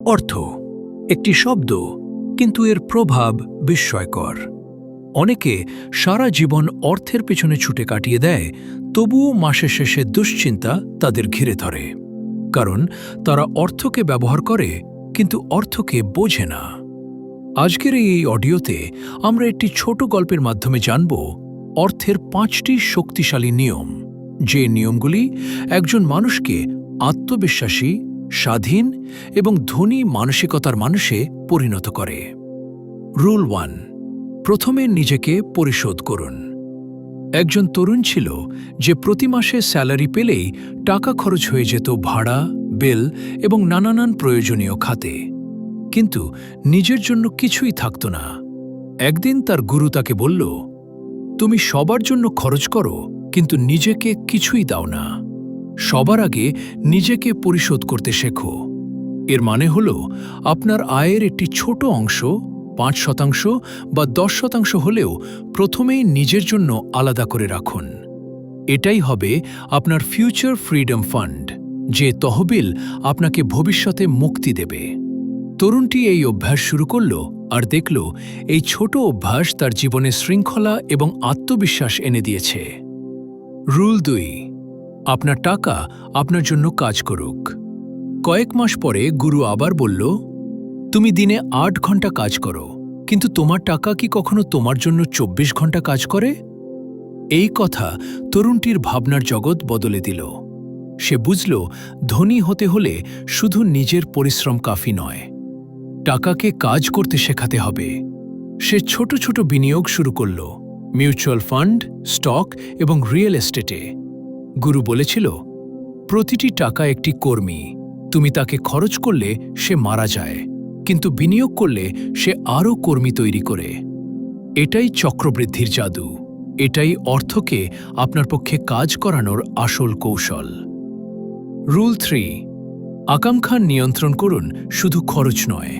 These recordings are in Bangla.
অর্থ, একটি শব্দ, কিন্তু এর প্রভাব বিস্ময়কর। অনেকে সারা জীবন অর্থের পেছনে ছুটে কাটিয়ে দেয়, তবুও মাসের শেষে দুশ্চিন্তা তাদের ঘিরে ধরে। কারণ তারা অর্থকে ব্যবহার করে, কিন্তু অর্থকে বোঝে না। আজকের এই অডিওতে আমরা একটি ছোট গল্পের মাধ্যমে জানব অর্থের পাঁচটি শক্তিশালী নিয়ম। যে নিয়মগুলি একজন মানুষকে আত্মবিশ্বাসী স্বাধীন এবং ধনী মানসিকতার মানুষে পরিণত করে। রুল ওয়ান, প্রথমে নিজেকে পরিশোধ করুন। একজন তরুণ ছিল যে প্রতি মাসে স্যালারি পেলেই টাকা খরচ হয়ে যেত ভাড়া, বিল এবং নানানান প্রয়োজনীয় খাতে। কিন্তু নিজের জন্য কিছুই থাকত না। একদিন তার গুরু তাকে বলল, তুমি সবার জন্য খরচ করো, কিন্তু নিজেকে কিছুই দাও না। সবার আগে নিজেকে পরিশোধ করতে শেখো। এর মানে হল, আপনার আয়ের একটি ছোট অংশ, পাঁচ শতাংশ বা দশ শতাংশ হলেও প্রথমেই নিজের জন্য আলাদা করে রাখুন। এটাই হবে আপনার ফিউচার ফ্রিডম ফান্ড যে তহবিল আপনাকে ভবিষ্যতে মুক্তি দেবে। তরুণটি এই অভ্যাস শুরু করল আর দেখল এই ছোট অভ্যাস তার জীবনে শৃঙ্খলা এবং আত্মবিশ্বাস এনে দিয়েছে। রুল দুই আপনার টাকা আপনার জন্য কাজ করুক। কয়েক মাস পরে গুরু আবার বলল, তুমি দিনে আট ঘণ্টা কাজ করো, কিন্তু তোমার টাকা কি কখনো তোমার জন্য চব্বিশ ঘণ্টা কাজ করে? এই কথা তরুণটির ভাবনার জগৎ বদলে দিল। সে বুঝল, ধনী হতে হলে শুধু নিজের পরিশ্রম কাফি নয়, টাকাকে কাজ করতে শেখাতে হবে। সে ছোট ছোট বিনিয়োগ শুরু করল, মিউচুয়াল ফান্ড, স্টক এবং রিয়েল এস্টেটে। গুরু বলেছিল, প্রতিটি টাকা একটি কর্মী। তুমি তাকে খরচ করলে সে মারা যায়, কিন্তু বিনিয়োগ করলে সে আরও কর্মী তৈরি করে। এটাই চক্রবৃদ্ধির জাদু। এটাই অর্থকে আপনার পক্ষে কাজ করানোর আসল কৌশল। রুল থ্রি আকাঙ্ক্ষা নিয়ন্ত্রণ করুন শুধু খরচ নয়।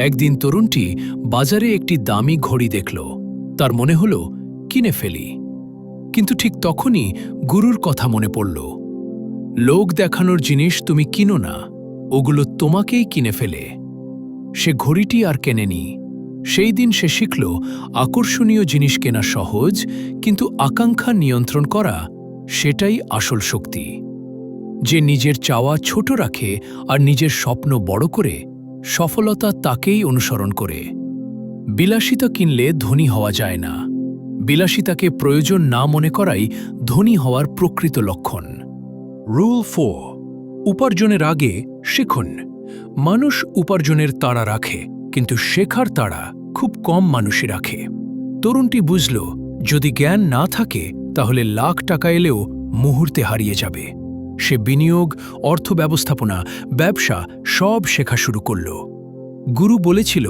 একদিন তরুণটি বাজারে একটি দামি ঘড়ি দেখল। তার মনে হল, কিনে ফেলি। কিন্তু ঠিক তখনই গুরুর কথা মনে পড়ল। লোক দেখানোর জিনিস তুমি কিনো না, ওগুলো তোমাকেই কিনে ফেলে। সে ঘড়িটি আর কেনেনি। সেই দিন সে শিখল, আকর্ষণীয় জিনিস কেনা সহজ, কিন্তু আকাঙ্ক্ষা নিয়ন্ত্রণ করা সেটাই আসল শক্তি। যে নিজের চাওয়া ছোট রাখে আর নিজের স্বপ্ন বড় করে, সফলতা তাকেই অনুসরণ করে। বিলাসিতা কিনলে ধনী হওয়া যায় না। বিলাসিতাকে প্রয়োজন না মনে করাই ধনী হওয়ার প্রকৃত লক্ষণ। রুল ফোর উপার্জনের আগে শিখুন। মানুষ উপার্জনের তাড়া রাখে, কিন্তু শেখার তাড়া খুব কম মানুষই রাখে। তরুণটি বুঝল, যদি জ্ঞান না থাকে, তাহলে লাখ টাকা এলেও মুহূর্তে হারিয়ে যাবে। সে বিনিয়োগ, অর্থ ব্যবস্থাপনা, ব্যবসা সব শেখা শুরু করল। গুরু বলেছিল,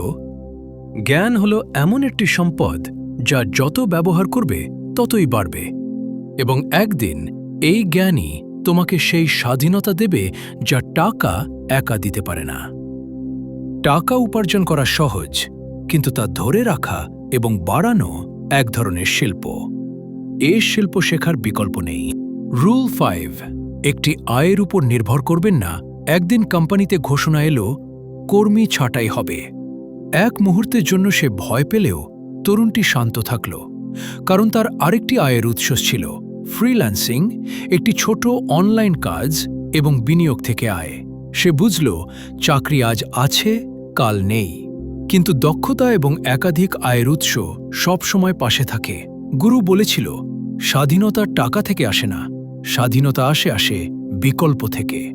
জ্ঞান হল এমন একটি সম্পদ যা যত ব্যবহার করবে, ততই বাড়বে। এবং একদিন এই জ্ঞানই তোমাকে সেই স্বাধীনতা দেবে যা টাকা একা দিতে পারে না। টাকা উপার্জন করা সহজ, কিন্তু তা ধরে রাখা এবং বাড়ানো এক ধরনের শিল্প। এ শিল্প শেখার বিকল্প নেই। রুল ফাইভ, একটি আয়ের উপর নির্ভর করবেন না। একদিন কোম্পানিতে ঘোষণা এলো, কর্মী ছাঁটাই হবে। এক মুহূর্তের জন্য সে ভয় পেলেও তরুণটি শান্ত থাকল, কারণ তার আরেকটি আয়ের উৎস ছিল ফ্রিল্যান্সিং, একটি ছোট অনলাইন কাজ এবং বিনিয়োগ থেকে আয়। সে বুঝল, চাকরি আজ আছে, কাল নেই। কিন্তু দক্ষতা এবং একাধিক আয়ের উৎস সবসময় পাশে থাকে। গুরু বলেছিল স্বাধীনতা টাকা থেকে আসে না, স্বাধীনতা আসে আসে বিকল্প থেকে।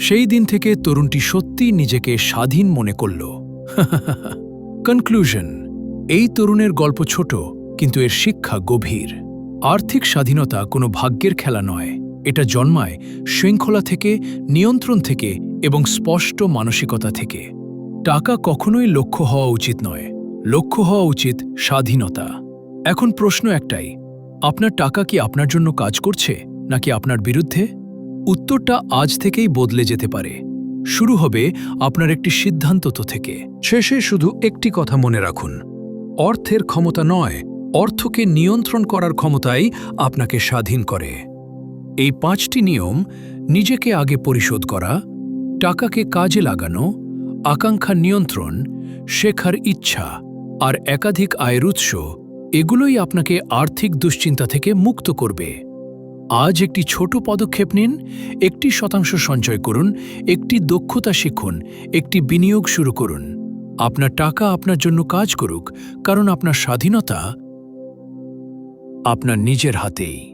সেই দিন থেকে তরুণটি সত্যি নিজেকে স্বাধীন মনে করল। কনক্লুশন এই তরুণের গল্প ছোট, কিন্তু এর শিক্ষা গভীর। আর্থিক স্বাধীনতা কোনো ভাগ্যের খেলা নয়। এটা জন্মায় শৃঙ্খলা থেকে, নিয়ন্ত্রণ থেকে এবং স্পষ্ট মানসিকতা থেকে। টাকা কখনোই লক্ষ্য হওয়া উচিত নয়। লক্ষ্য হওয়া উচিত স্বাধীনতা। এখন প্রশ্ন একটাই, আপনার টাকা কি আপনার জন্য কাজ করছে, নাকি আপনার বিরুদ্ধে? উত্তরটা আজ থেকেই বদলে যেতে পারে। শুরু হবে আপনার একটি সিদ্ধান্ত থেকে। শেষে শুধু একটি কথা মনে রাখুন। অর্থের ক্ষমতা নয়, অর্থকে নিয়ন্ত্রণ করার ক্ষমতাই আপনাকে স্বাধীন করে। এই পাঁচটি নিয়ম নিজেকে আগে পরিশোধ করা, টাকাকে কাজে লাগানো, আকাঙ্ক্ষা নিয়ন্ত্রণ, শেখার ইচ্ছা আর একাধিক আয়ের উৎস, এগুলোই আপনাকে আর্থিক দুশ্চিন্তা থেকে মুক্ত করবে। আজ একটি ছোট পদক্ষেপ নিন, একটি শতাংশ সঞ্চয় করুন, একটি দক্ষতা শিখুন, একটি বিনিয়োগ শুরু করুন। আপনার টাকা আপনার জন্য কাজ করুক কারণ আপনার স্বাধীনতা আপনার নিজের হাতেই।